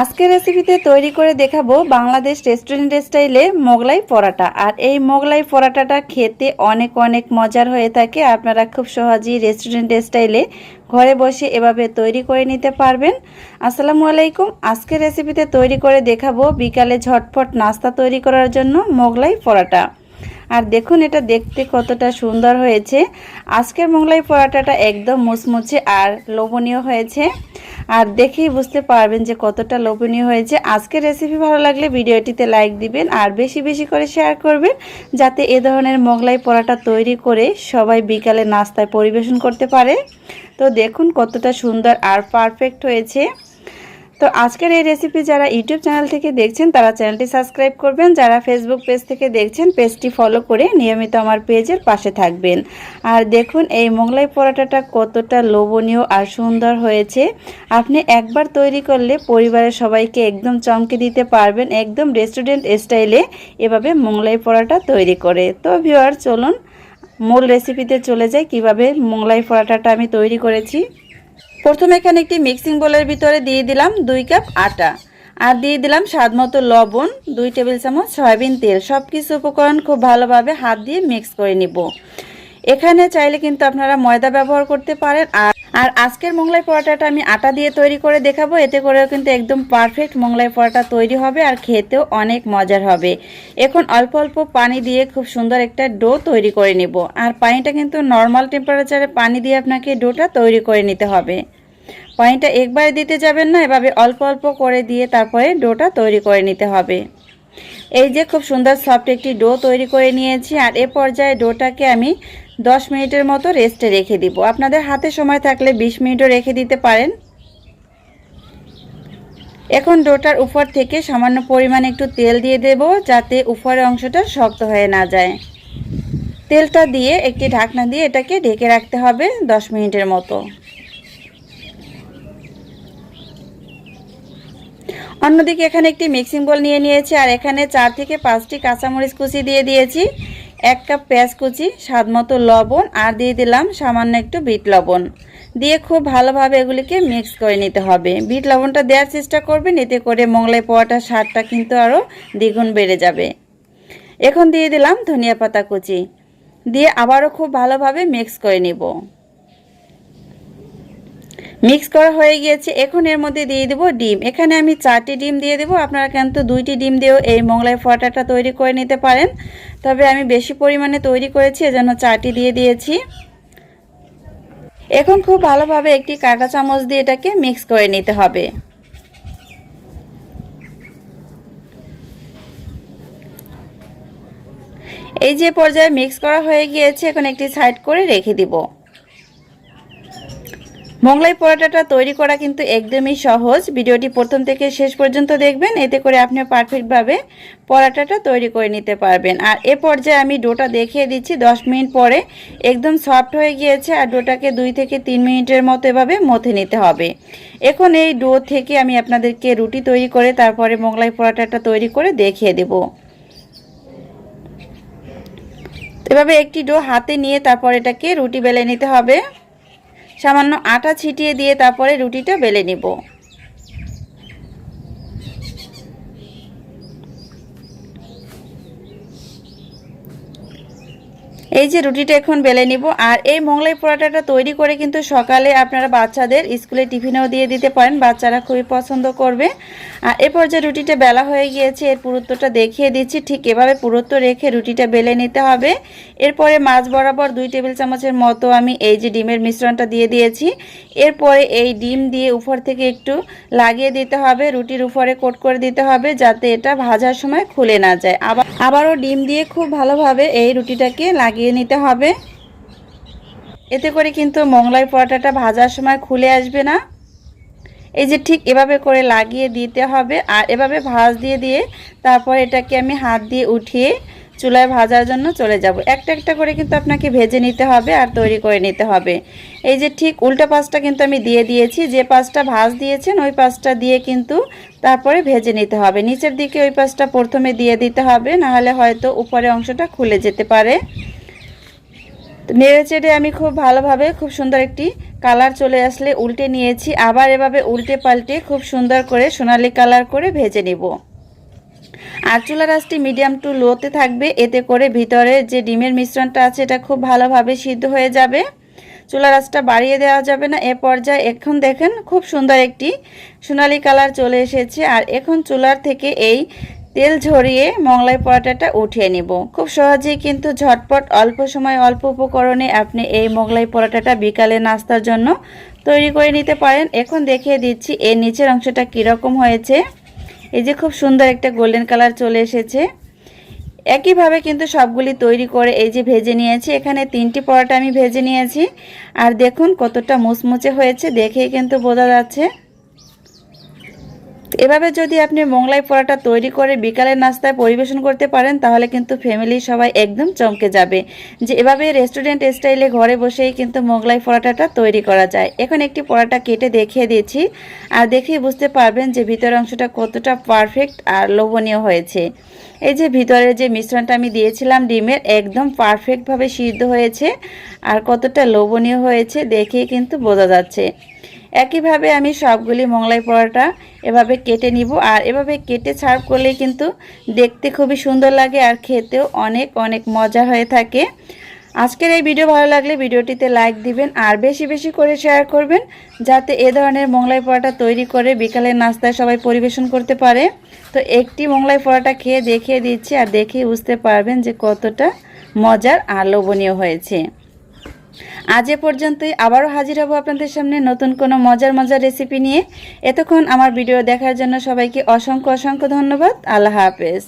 আজকের রেসিপিতে তৈরি করে দেখাবো বাংলাদেশ রেস্টুরেন্ট স্টাইলে মোগলাই পরাটা। আর এই মোগলাই পরাটাটা খেতে অনেক অনেক মজার হয়ে থাকে। আপনারা খুব সহজেই রেস্টুরেন্ট স্টাইলে ঘরে বসে এভাবে তৈরি করে নিতে পারবেন। আসসালামু আলাইকুম। আজকের রেসিপিতে তৈরি করে দেখাবো বিকালে ঝটফট নাস্তা তৈরি করার জন্য মোগলাই পরাটা। আর দেখুন, এটা দেখতে কতটা সুন্দর হয়েছে। আজকের মোগলাই পরাটাটা একদম মুচমুচে আর লোভনীয় হয়েছে। আর দেখেই বুঝতে পারবেন যে কতটা লোভনীয় হয়েছে। আজকে রেসিপি ভালো লাগলে ভিডিওটিতে লাইক দিবেন আর বেশি বেশি করে শেয়ার করবেন, যাতে এ ধরনের মোগলাই পরাটা তৈরি করে সবাই বিকালে নাস্তায় পরিবেশন করতে পারে। তো দেখুন কতটা সুন্দর আর পারফেক্ট হয়েছে। তো আজকের এই রেসিপি যারা ইউটিউব চ্যানেল থেকে দেখছেন, তারা চ্যানেলটি সাবস্ক্রাইব করবেন। যারা ফেসবুক পেজ থেকে দেখছেন পেজটি ফলো করে নিয়মিত আমার পেজের পাশে থাকবেন। আর দেখুন, এই মোগলাই পরোটাটা কতটা লোভনীয় আর সুন্দর হয়েছে। আপনি একবার তৈরি করলে পরিবারের সবাইকে একদম চমকে দিতে পারবেন একদম রেস্টুরেন্ট স্টাইলে এভাবে মোগলাই পরোটা তৈরি করে। তো ভিওয়ার চলুন মূল রেসিপিতে চলে যাই। কীভাবে মোগলাই পরোটাটা আমি তৈরি করেছি। প্রথমে এখানে একটি মিক্সিং বোলের ভিতরে দিয়ে দিলাম দুই কাপ আটা। আর দিয়ে দিলাম স্বাদ মতো লবণ, দুই টেবিল চামচ সয়াবিন তেল। সব কিছু উপকরণ খুব ভালোভাবে হাত দিয়ে মিক্স করে নিব। এখানে চাইলে কিন্তু আপনারা ময়দা ব্যবহার করতে পারেন আর আর আজকের মোগলাই পরোটাটা আমি আটা দিয়ে তৈরি করে দেখাবো। এতে করেও কিন্তু একদম পারফেক্ট মোগলাই পরোটা তৈরি হবে আর খেতেও অনেক মজার হবে। এখন অল্প অল্প পানি দিয়ে খুব সুন্দর একটা ডো তৈরি করে নিব। আর পানিটা কিন্তু নর্মাল টেম্পারেচারে পানি দিয়ে আপনাকে ডোটা তৈরি করে নিতে হবে। পানিটা একবারে দিতে যাবেন না, এভাবে অল্প অল্প করে দিয়ে তারপরে ডোটা তৈরি করে নিতে হবে। এই যে খুব সুন্দর সফট একটি ডো তৈরি করে নিয়েছি। আর এ পর্যায়ে ডোটাকে আমি 10 মিনিটের মতো রেস্টে রেখে দিব। আপনাদের হাতে সময় থাকলে 20 মিনিটও রেখে দিতে পারেন। এখন ডোটার উপর থেকে সামান্য পরিমাণে একটু তেল দিয়ে দেব, যাতে উপরের অংশটা শক্ত হয়ে না যায়। তেলটা দিয়ে একটি ঢাকনা দিয়ে এটাকে ঢেকে রাখতে হবে 10 মিনিটের মতো। অন্যদিকে এখানে একটি মিক্সিং বোল নিয়ে নিয়েছি, আর এখানে চার থেকে পাঁচটি কাঁচামরিচ কুচি দিয়ে দিয়েছি। এক কাপ পেঁয়াজ কুচি, স্বাদ মতো লবণ, আর দিয়ে দিলাম সামান্য একটু বিট লবণ। দিয়ে খুব ভালোভাবে এগুলিকে মিক্স করে নিতে হবে। বিট লবণটা দেওয়ার চেষ্টা করবেন, এতে করে মোগলাই পোয়াটার স্বাদটা কিন্তু আরও দ্বিগুণ বেড়ে যাবে। এখন দিয়ে দিলাম ধনিয়া পাতা কুচি। দিয়ে আবারও খুব ভালোভাবে মিক্স করে নিব। মিক্স করা হয়ে গিয়েছে। এখন এর মধ্যে দিয়ে দেবো ডিম। এখানে আমি চারটি ডিম দিয়ে দেবো। আপনারা কিন্তু দুইটি ডিম দিয়েও এই মোগলাই ফটাটা তৈরি করে নিতে পারেন। তবে আমি বেশি পরিমাণে তৈরি করেছি, এজন্য চারটি দিয়ে দিয়েছি। এখন খুব ভালোভাবে একটি কাঁটা চামচ দিয়ে এটাকে মিক্স করে নিতে হবে। এই যে পর্যায়ে মিক্স করা হয়ে গিয়েছে, এখন একটি সাইড করে রেখে দিব। মোগলাই পরোটাটা তৈরি করা কিন্তু একদমই সহজ। ভিডিওটি প্রথম থেকে শেষ পর্যন্ত দেখবেন, এতে করে আপনি পারফেক্টভাবে পরোটাটা তৈরি করে নিতে পারবেন। আর এ পর্যায়ে আমি ডোটা দেখিয়ে দিচ্ছি 10 মিনিট পরে একদম সফট হয়ে গিয়েছে আর ডোটাকে দুই থেকে তিন মিনিটের মতো এভাবে মথে নিতে হবে। এখন এই ডো থেকে আমি আপনাদেরকে রুটি তৈরি করে তারপরে মোগলাই পরোটাটা তৈরি করে দেখিয়ে দেব। এভাবে একটি ডো হাতে নিয়ে তারপর এটাকে রুটি বেলে নিতে হবে। সামান্য আটা ছিটিয়ে দিয়ে তারপরে রুটিটা বেলে নিব। এই যে রুটিটা এখন বেলে নিব, আর এই মোগলাই পরোটাটা তৈরি করে কিন্তু সকালে আপনারা বাচ্চাদের স্কুলে টিফিনেও দিয়ে দিতে পারেন, বাচ্চারা খুবই পছন্দ করবে। আর এরপর যে রুটিটা বেলা হয়ে গিয়েছে, এর পুরুত্বটা দেখিয়ে দিচ্ছি, ঠিক এভাবে পুরুত্ব রেখে রুটিটা বেলে নিতে হবে। এরপরে মাছ বরাবর দুই টেবিল চামচের মতো আমি এই যে ডিমের মিশ্রণটা দিয়ে দিয়েছি। এরপরে এই ডিম দিয়ে উপর থেকে একটু লাগিয়ে দিতে হবে, রুটির উপরে কোট করে দিতে হবে, যাতে এটা ভাজার সময় খুলে না যায়। আবার আবারও ডিম দিয়ে খুব ভালোভাবে এই রুটিটাকে লাগিয়ে নিতে হবে। এতে করে কিন্তু মোগলাই পরোটাটা ভাজার সময় খুলে আসবে না। এই যে ঠিক এভাবে করে লাগিয়ে দিতে হবে আর এভাবে ভাজ দিয়ে দিয়ে তারপর এটাকে আমি হাত দিয়ে উঠিয়ে চুলায় ভাজার জন্য চলে যাব। একটা একটা করে কিন্তু আপনাকে ভেজে নিতে হবে আর তৈরি করে নিতে হবে। এই যে ঠিক উল্টা পাঁচটা কিন্তু আমি দিয়ে দিয়েছি। যে পাঁচটা ভাজ দিয়েছেন ওই পাশটা দিয়ে কিন্তু তারপরে ভেজে নিতে হবে। নিচের দিকে ওই পাশটা প্রথমে দিয়ে দিতে হবে, নাহলে হয়তো উপরে অংশটা খুলে যেতে পারে। নেড়ে চেড়ে আমি খুব ভালোভাবে খুব সুন্দর একটি কালার চলে আসলে উল্টে নিয়েছি। আবার এভাবে উল্টে পাল্টে খুব সুন্দর করে সোনালি কালার করে ভেজে নেব। আর চুলা রাসটি মিডিয়াম টু লোতে থাকবে। এতে করে ভিতরে যে ডিমের মিশ্রণটা আছে, এটা খুব ভালোভাবে সিদ্ধ হয়ে যাবে। চুলা রাসটা বাড়িয়ে দেওয়া যাবে না। এ পর্যায়ে এখন দেখেন খুব সুন্দর একটি সোনালি কালার চলে এসেছে। আর এখন চুলার থেকে এই তেল ঝরিয়ে মংলাই পরোটাটা উঠিয়ে নিব। খুব সহজেই কিন্তু ঝটপট অল্প সময় অল্প উপকরণে আপনি এই মোগলাই পরোটাটা বিকালে নাস্তার জন্য তৈরি করে নিতে পারেন। এখন দেখিয়ে দিচ্ছি এর নিচের অংশটা কীরকম হয়েছে। এই যে খুব সুন্দর একটা গোল্ডেন কালার চলে এসেছে। একইভাবে কিন্তু সবগুলি তৈরি করে এই যে ভেজে নিয়েছি। এখানে তিনটি পরোটা আমি ভেজে নিয়েছি। আর দেখুন কতটা মুচমুচে হয়েছে, দেখেই কিন্তু বোঝা যাচ্ছে। এভাবে যদি আপনি মোংলাই পরোটা তৈরি করে বিকালের নাস্তায় পরিবেশন করতে পারেন, তাহলে কিন্তু ফ্যামিলি সবাই একদম চমকে যাবে। যে এভাবে রেস্টুরেন্ট স্টাইলে ঘরে বসেই কিন্তু মোগলাই পরোটাটা তৈরি করা যায়। এখন একটি পরোটা কেটে দেখিয়ে দিয়েছি। আর দেখেই বুঝতে পারবেন যে ভিতরের অংশটা কতটা পারফেক্ট আর লোভনীয় হয়েছে। এই যে ভিতরের যে মিশ্রণটা আমি দিয়েছিলাম ডিমের, একদম পারফেক্টভাবে সিদ্ধ হয়েছে আর কতটা লোভনীয় হয়েছে দেখেই কিন্তু বোঝা যাচ্ছে। একইভাবে আমি সবগুলি মোগলাই পরোটা এভাবে কেটে নিব, আর এভাবে কেটে সার্ভ করলে কিন্তু দেখতে খুবই সুন্দর লাগে আর খেতেও অনেক অনেক মজা হয়ে থাকে। আজকের এই ভিডিও ভালো লাগলে ভিডিওটিতে লাইক দিবেন আর বেশি বেশি করে শেয়ার করবেন যাতে এ ধরনের মোগলাই পরোটা তৈরি করে বিকালের নাস্তায় সবাই পরিবেশন করতে পারে। তো একটি মোগলাই পরোটা খেয়ে দেখিয়ে দিচ্ছি আর দেখে বুঝতে পারবেন যে কতটা মজার আর লোভনীয় হয়েছে। আজ এ পর্যন্তই। আবারও হাজির হব আপনাদের সামনে নতুন কোনো মজার মজার রেসিপি নিয়ে। এতক্ষণ আমার ভিডিও দেখার জন্য সবাইকে অসংখ্য অসংখ্য ধন্যবাদ। আল্লাহ হাফেজ।